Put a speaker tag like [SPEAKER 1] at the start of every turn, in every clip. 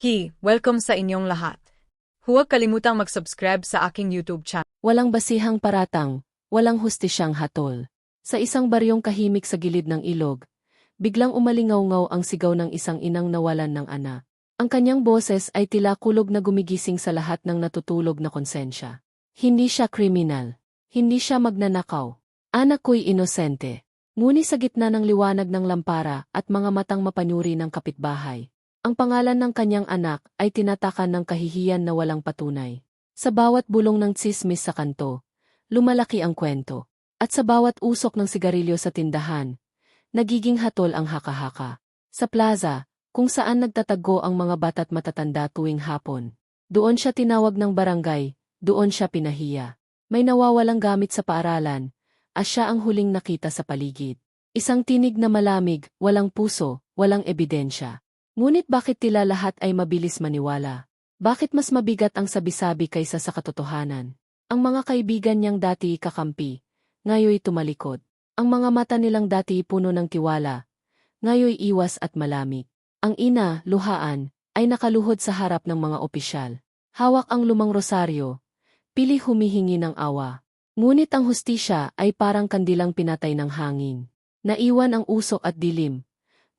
[SPEAKER 1] Hi, welcome sa inyong lahat. Huwag kalimutang mag-subscribe sa aking YouTube channel.
[SPEAKER 2] Walang basihang paratang, walang hustisyang hatol. Sa isang baryong kahimik sa gilid ng ilog, biglang umalingaw-ngaw ang sigaw ng isang inang nawalan ng ana. Ang kanyang boses ay tila kulog na gumigising sa lahat ng natutulog na konsensya. Hindi siya kriminal. Hindi siya magnanakaw. Anak ko'y inosente. Nguni sa gitna ng liwanag ng lampara at mga matang mapanyuri ng kapitbahay. Ang pangalan ng kanyang anak ay tinatakan ng kahihiyan na walang patunay. Sa bawat bulong ng tsismis sa kanto, lumalaki ang kwento. At sa bawat usok ng sigarilyo sa tindahan, nagiging hatol ang haka-haka. Sa plaza, kung saan nagtatago ang mga bata't matatanda tuwing hapon. Doon siya tinawag ng barangay, doon siya pinahiya. May nawawalang gamit sa paaralan, as siya ang huling nakita sa paligid. Isang tinig na malamig, walang puso, walang ebidensya. Ngunit bakit tila lahat ay mabilis maniwala? Bakit mas mabigat ang sabi-sabi kaysa sa katotohanan? Ang mga kaibigan niyang dati kakampi, ngayoy tumalikod. Ang mga mata nilang dati puno ng tiwala, ngayoy iwas at malamig. Ang ina, luhaan, ay nakaluhod sa harap ng mga opisyal. Hawak ang lumang rosaryo, pili humihingi ng awa. Ngunit ang hustisya ay parang kandilang pinatay ng hangin. Naiwan ang usok at dilim,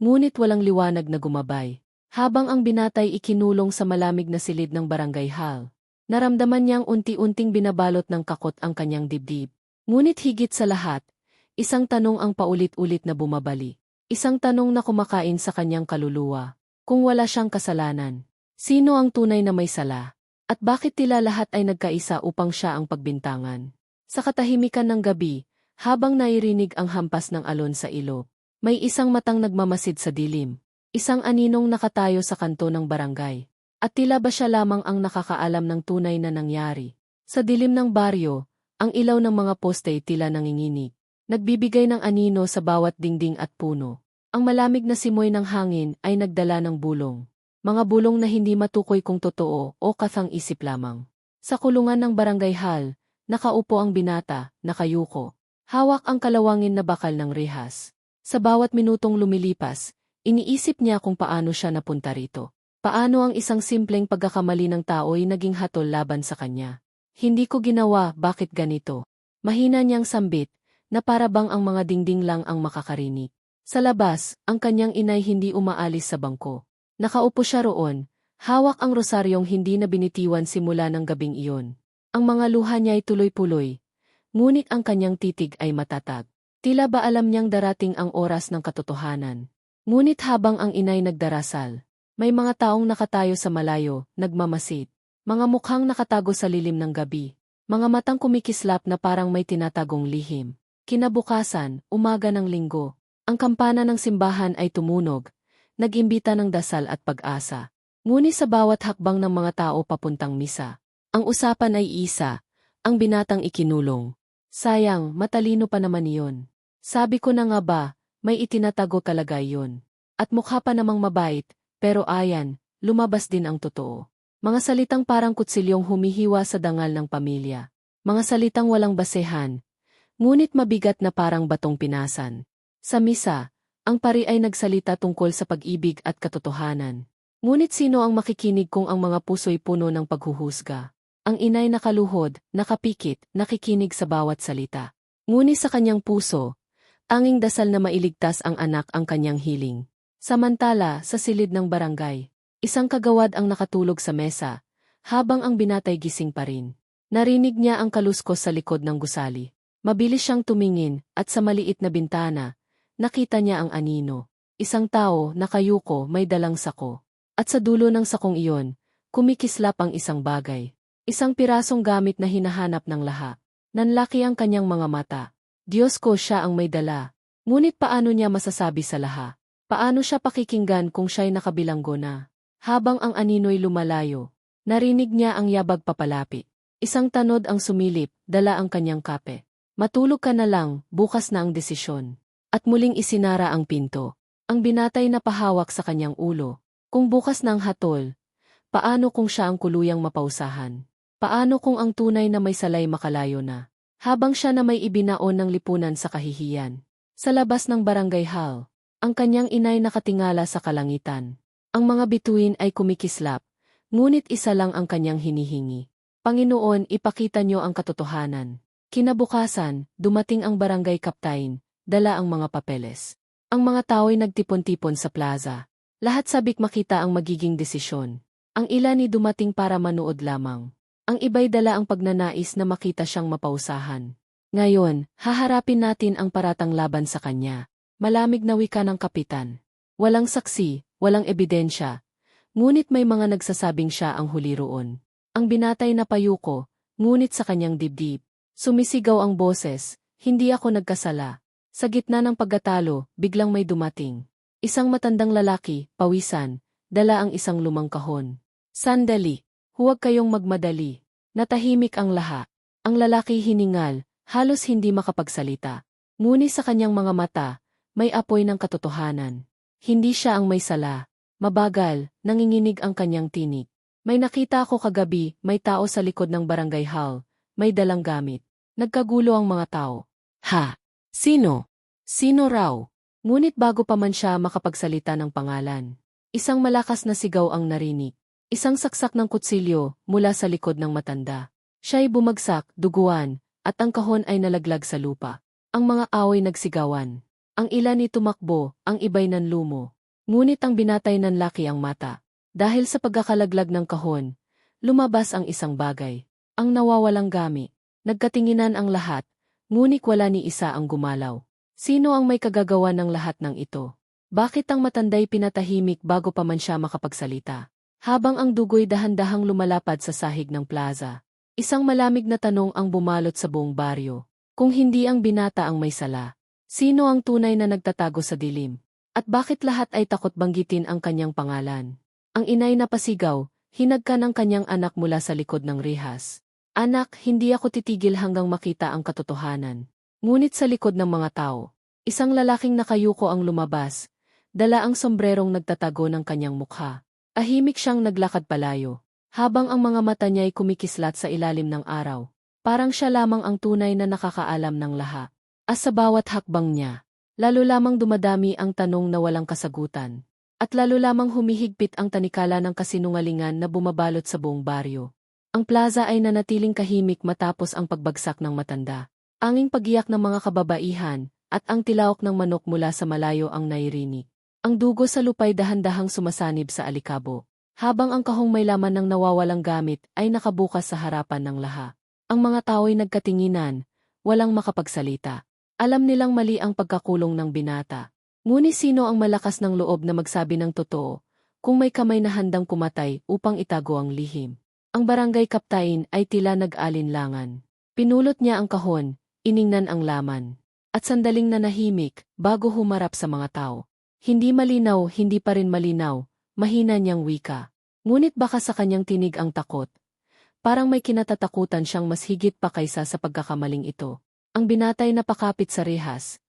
[SPEAKER 2] ngunit walang liwanag na gumabay. Habang ang binatay ikinulong sa malamig na silid ng barangay hall, naramdaman niyang unti-unting binabalot ng kakot ang kanyang dibdib. Ngunit higit sa lahat, isang tanong ang paulit-ulit na bumabali. Isang tanong na kumakain sa kanyang kaluluwa. Kung wala siyang kasalanan, sino ang tunay na may sala? At bakit tila lahat ay nagkaisa upang siya ang pagbintangan? Sa katahimikan ng gabi, habang nairinig ang hampas ng alon sa ilo, may isang matang nagmamasid sa dilim. Isang aninong nakatayo sa kanto ng barangay. At tila ba siya lamang ang nakakaalam ng tunay na nangyari. Sa dilim ng baryo, ang ilaw ng mga poste tila nanginginig. Nagbibigay ng anino sa bawat dingding at puno. Ang malamig na simoy ng hangin ay nagdala ng bulong. Mga bulong na hindi matukoy kung totoo o kathang isip lamang. Sa kulungan ng barangay hall, nakaupo ang binata, nakayuko. Hawak ang kalawangin na bakal ng rehas. Sa bawat minutong lumilipas, iniisip niya kung paano siya napunta rito. Paano ang isang simpleng pagkakamali ng tao'y naging hatol laban sa kanya. Hindi ko ginawa, bakit ganito? Mahina niyang sambit, na para bang ang mga dingding lang ang makakarinig. Sa labas, ang kanyang inay hindi umaalis sa bangko. Nakaupo siya roon, hawak ang rosaryong hindi na binitiwan simula ng gabing iyon. Ang mga luha niya ay tuloy-puloy, ngunit ang kanyang titig ay matatag. Tila ba alam niyang darating ang oras ng katotohanan. Ngunit habang ang inay nagdarasal, may mga taong nakatayo sa malayo, nagmamasid. Mga mukhang nakatago sa lilim ng gabi. Mga matang kumikislap na parang may tinatagong lihim. Kinabukasan, umaga ng linggo, ang kampana ng simbahan ay tumunog, nag-imbita ng dasal at pag-asa. Ngunit sa bawat hakbang ng mga tao papuntang misa, ang usapan ay isa, ang binatang ikinulong. Sayang, matalino pa naman iyon. Sabi ko na nga ba, may itinatago talaga iyon. At mukha pa namang mabait, pero ayan, lumabas din ang totoo. Mga salitang parang kutsilyong humihiwa sa dangal ng pamilya. Mga salitang walang basehan, ngunit mabigat na parang batong pinasan. Sa misa, ang pari ay nagsalita tungkol sa pag-ibig at katotohanan. Ngunit sino ang makikinig kung ang mga puso'y puno ng paghuhusga? Ang inay nakaluhod, nakapikit, nakikinig sa bawat salita. Ngunit sa kanyang puso, tanging dasal na mailigtas ang anak ang kanyang hiling. Samantala, sa silid ng barangay, isang kagawad ang nakatulog sa mesa, habang ang binatay gising pa rin. Narinig niya ang kaluskos sa likod ng gusali. Mabilis siyang tumingin, at sa maliit na bintana, nakita niya ang anino. Isang tao, nakayuko, may dalang sako. At sa dulo ng sakong iyon, kumikislap ang isang bagay. Isang pirasong gamit na hinahanap ng laha. Nanlaki ang kanyang mga mata. Diyos ko siya ang may dala. Ngunit paano niya masasabi sa laha? Paano siya pakikinggan kung siya'y nakabilanggo na? Habang ang anino'y lumalayo, narinig niya ang yabag papalapit. Isang tanod ang sumilip, dala ang kanyang kape. Matulog ka na lang, bukas na ang desisyon. At muling isinara ang pinto. Ang binatay na pahawak sa kanyang ulo. Kung bukas na ang hatol, paano kung siya ang kuluyang mapausahan? Paano kung ang tunay na may salay makalayo na? Habang siya na may ibinaon ng lipunan sa kahihiyan. Sa labas ng barangay hall, ang kanyang inay nakatingala sa kalangitan. Ang mga bituin ay kumikislap, ngunit isa lang ang kanyang hinihingi. Panginoon, ipakita niyo ang katotohanan. Kinabukasan, dumating ang barangay kaptain, dala ang mga papeles. Ang mga tao'y nagtipon-tipon sa plaza. Lahat sabik makita ang magiging desisyon. Ang ilan ni dumating para manood lamang. Ang iba'y dala ang pagnanais na makita siyang mapausahan. Ngayon, haharapin natin ang paratang laban sa kanya. Malamig na wika ng kapitan. Walang saksi, walang ebidensya. Ngunit may mga nagsasabing siya ang huli roon. Ang binatay na payuko, ngunit sa kanyang dibdib. Sumisigaw ang boses, hindi ako nagkasala. Sa gitna ng pagkatalo, biglang may dumating. Isang matandang lalaki, pawisan, dala ang isang lumang kahon. Sandali, huwag kayong magmadali. Natahimik ang laha. Ang lalaki hiningal, halos hindi makapagsalita. Ngunit sa kanyang mga mata, may apoy ng katotohanan. Hindi siya ang may sala. Mabagal, nanginginig ang kanyang tinig. May nakita ako kagabi, may tao sa likod ng barangay hall, may dalang gamit. Nagkagulo ang mga tao. Ha? Sino? Sino raw? Ngunit bago pa man siya makapagsalita ng pangalan. Isang malakas na sigaw ang narinig. Isang saksak ng kutsilyo mula sa likod ng matanda. Siya'y bumagsak, duguan, at ang kahon ay nalaglag sa lupa. Ang mga away nagsigawan. Ang ilan ni tumakbo, ang iba'y nanlumo. Ngunit ang binatay ng laki ang mata. Dahil sa pagkakalaglag ng kahon, lumabas ang isang bagay. Ang nawawalang gamit. Nagkatinginan ang lahat, ngunit wala ni isa ang gumalaw. Sino ang may kagagawa ng lahat ng ito? Bakit ang matanday pinatahimik bago pa man siya makapagsalita? Habang ang dugoy dahan-dahang lumalapad sa sahig ng plaza, isang malamig na tanong ang bumalot sa buong baryo. Kung hindi ang binata ang may sala, sino ang tunay na nagtatago sa dilim? At bakit lahat ay takot banggitin ang kanyang pangalan? Ang inay na pasigaw, hinagka ng kanyang anak mula sa likod ng rihas. Anak, hindi ako titigil hanggang makita ang katotohanan. Ngunit sa likod ng mga tao, isang lalaking nakayuko ang lumabas, dala ang sombrerong nagtatago ng kanyang mukha. Ahimik siyang naglakad palayo, habang ang mga mata niya ay kumikislat sa ilalim ng araw. Parang siya lamang ang tunay na nakakaalam ng lahat. As sa bawat hakbang niya, lalo lamang dumadami ang tanong na walang kasagutan. At lalo lamang humihigpit ang tanikala ng kasinungalingan na bumabalot sa buong baryo. Ang plaza ay nanatiling kahimik matapos ang pagbagsak ng matanda. Anging pagiyak ng mga kababaihan, at ang tilawak ng manok mula sa malayo ang nairinig. Ang dugo sa lupay dahan-dahang sumasanib sa alikabo. Habang ang kahong may laman ng nawawalang gamit ay nakabukas sa harapan ng laha. Ang mga tao'y nagkatinginan, walang makapagsalita. Alam nilang mali ang pagkakulong ng binata. Ngunit sino ang malakas ng loob na magsabi ng totoo, kung may kamay na handang kumatay upang itago ang lihim? Ang barangay kaptain ay tila nag-alinlangan. Pinulot niya ang kahon, iningnan ang laman. At sandaling nanahimik, bago humarap sa mga tao. Hindi malinaw, hindi pa rin malinaw, mahina niyang wika. Ngunit baka sa kanyang tinig ang takot. Parang may kinatatakutan siyang mas higit pa kaysa sa pagkakamaling ito. Ang binatay na pakapit sa rehas,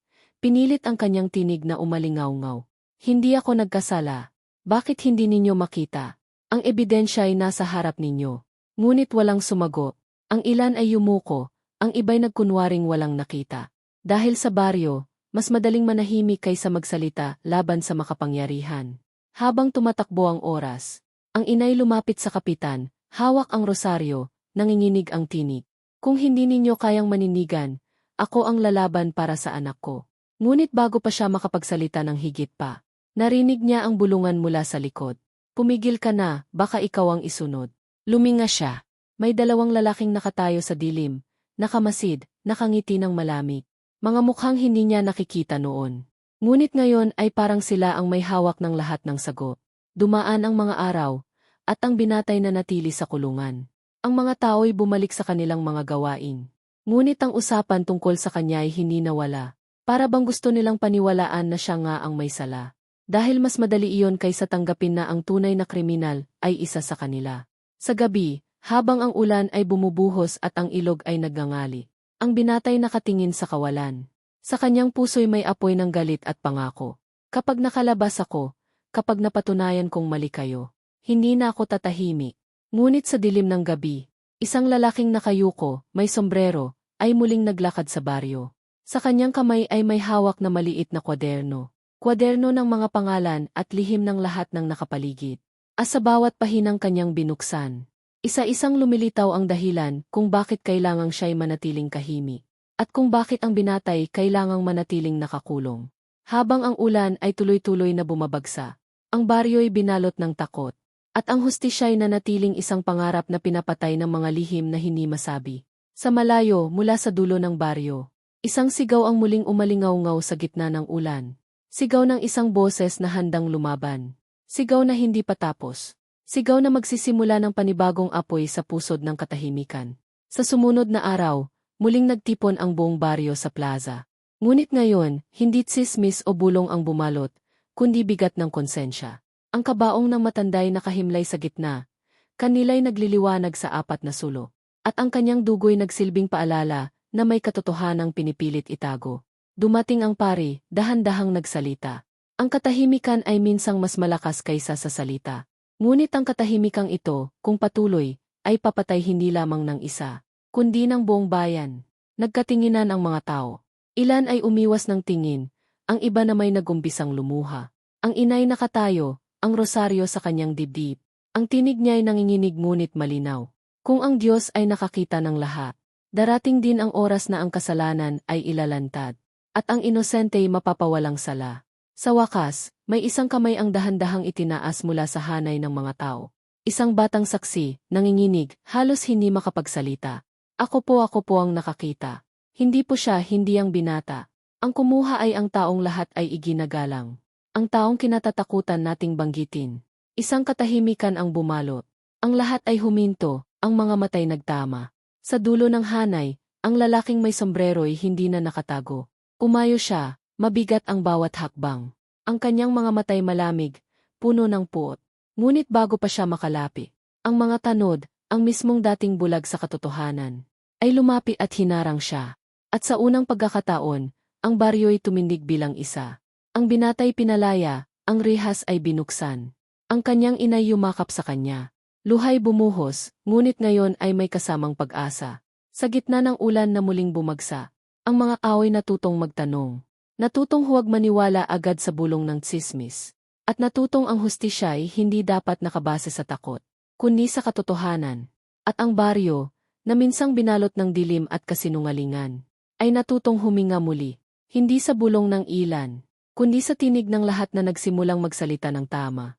[SPEAKER 2] Pinilit ang kanyang tinig na umalingaw-ngaw. Hindi ako nagkasala. Bakit hindi ninyo makita? Ang ebidensya ay nasa harap ninyo. Ngunit walang sumago. Ang ilan ay yumuko, ang iba'y nagkunwaring walang nakita. Dahil sa baryo, mas madaling manahimik kaysa magsalita laban sa makapangyarihan. Habang tumatakbo ang oras, ang inay lumapit sa kapitan, hawak ang rosaryo, nanginginig ang tinig. Kung hindi ninyo kayang maninigan, ako ang lalaban para sa anak ko. Ngunit bago pa siya makapagsalita ng higit pa, narinig niya ang bulungan mula sa likod. Pumigil ka na, baka ikaw ang isunod. Luminga siya. May dalawang lalaking nakatayo sa dilim, nakamasid, nakangiti ng malamig. Mga mukhang hindi niya nakikita noon. Ngunit ngayon ay parang sila ang may hawak ng lahat ng sagot. Dumaan ang mga araw, at ang binatay na natili sa kulungan. Ang mga tao'y bumalik sa kanilang mga gawain. Ngunit ang usapan tungkol sa kanya ay hindi nawala. Para bang gusto nilang paniwalaan na siya nga ang may sala. Dahil mas madali iyon kaysa tanggapin na ang tunay na kriminal ay isa sa kanila. Sa gabi, habang ang ulan ay bumubuhos at ang ilog ay nagngangali, ang binatay nakatingin sa kawalan. Sa kanyang puso'y may apoy ng galit at pangako. Kapag nakalabas ako, kapag napatunayan kong mali kayo, hindi na ako tatahimik. Ngunit sa dilim ng gabi, isang lalaking nakayuko, may sombrero, ay muling naglakad sa baryo. Sa kanyang kamay ay may hawak na maliit na kwaderno. kwaderno ng mga pangalan at lihim ng lahat ng nakapaligid. At sa bawat pahinang kanyang binuksan, isa-isang lumilitaw ang dahilan kung bakit kailangang siya'y manatiling kahimi. At kung bakit ang binatay kailangang manatiling nakakulong. Habang ang ulan ay tuloy-tuloy na bumabagsa, ang baryo'y binalot ng takot. At ang hustisya'y nanatiling isang pangarap na pinapatay ng mga lihim na hindi masabi. Sa malayo, mula sa dulo ng baryo, isang sigaw ang muling umalingaw-ngaw sa gitna ng ulan. Sigaw ng isang boses na handang lumaban. Sigaw na hindi patapos. Sigaw na magsisimula ng panibagong apoy sa pusod ng katahimikan. Sa sumunod na araw, muling nagtipon ang buong baryo sa plaza. Ngunit ngayon, hindi tsismis o bulong ang bumalot, kundi bigat ng konsensya. Ang kabaong ng matanday nakahimlay sa gitna, kanila'y nagliliwanag sa apat na sulo. At ang kanyang dugo'y nagsilbing paalala na may katotohanang pinipilit itago. Dumating ang pari, dahan-dahang nagsalita. Ang katahimikan ay minsang mas malakas kaysa sa salita. Ngunit ang katahimikang ito, kung patuloy, ay papatay hindi lamang ng isa, kundi ng buong bayan. Nagkatinginan ang mga tao. Ilan ay umiwas ng tingin, ang iba na may nagumpisang lumuha. Ang inay nakatayo, ang rosaryo sa kanyang dibdib. Ang tinig niya'y nanginginig ngunit malinaw. Kung ang Diyos ay nakakita ng lahat, darating din ang oras na ang kasalanan ay ilalantad, at ang inosentey mapapawalang sala. Sa wakas, may isang kamay ang dahan-dahang itinaas mula sa hanay ng mga tao. Isang batang saksi, nanginginig, halos hindi makapagsalita. Ako po ako po ang nakakita. Hindi po siya, hindi ang binata. Ang kumuha ay ang taong lahat ay iginagalang. Ang taong kinatatakutan nating banggitin. Isang katahimikan ang bumalot. Ang lahat ay huminto, ang mga matay nagtama. Sa dulo ng hanay, ang lalaking may sombrero'y hindi na nakatago. Umayo siya, mabigat ang bawat hakbang. Ang kanyang mga matay malamig, puno ng puot. Ngunit bago pa siya makalapi, ang mga tanod, ang mismong dating bulag sa katotohanan, ay lumapit at hinarang siya. At sa unang pagkakataon, ang baryo'y tumindig bilang isa. Ang binatay pinalaya, ang rihas ay binuksan. Ang kanyang inay yumakap sa kanya. Luhay bumuhos, ngunit ngayon ay may kasamang pag-asa. Sa gitna ng ulan na muling bumagsa, ang mga away natutong magtanong. Natutong huwag maniwala agad sa bulong ng tsismis. At natutong ang hustisya'y hindi dapat nakabase sa takot, kundi sa katotohanan. At ang baryo, na minsang binalot ng dilim at kasinungalingan, ay natutong huminga muli, hindi sa bulong ng ilan, kundi sa tinig ng lahat na nagsimulang magsalita ng tama.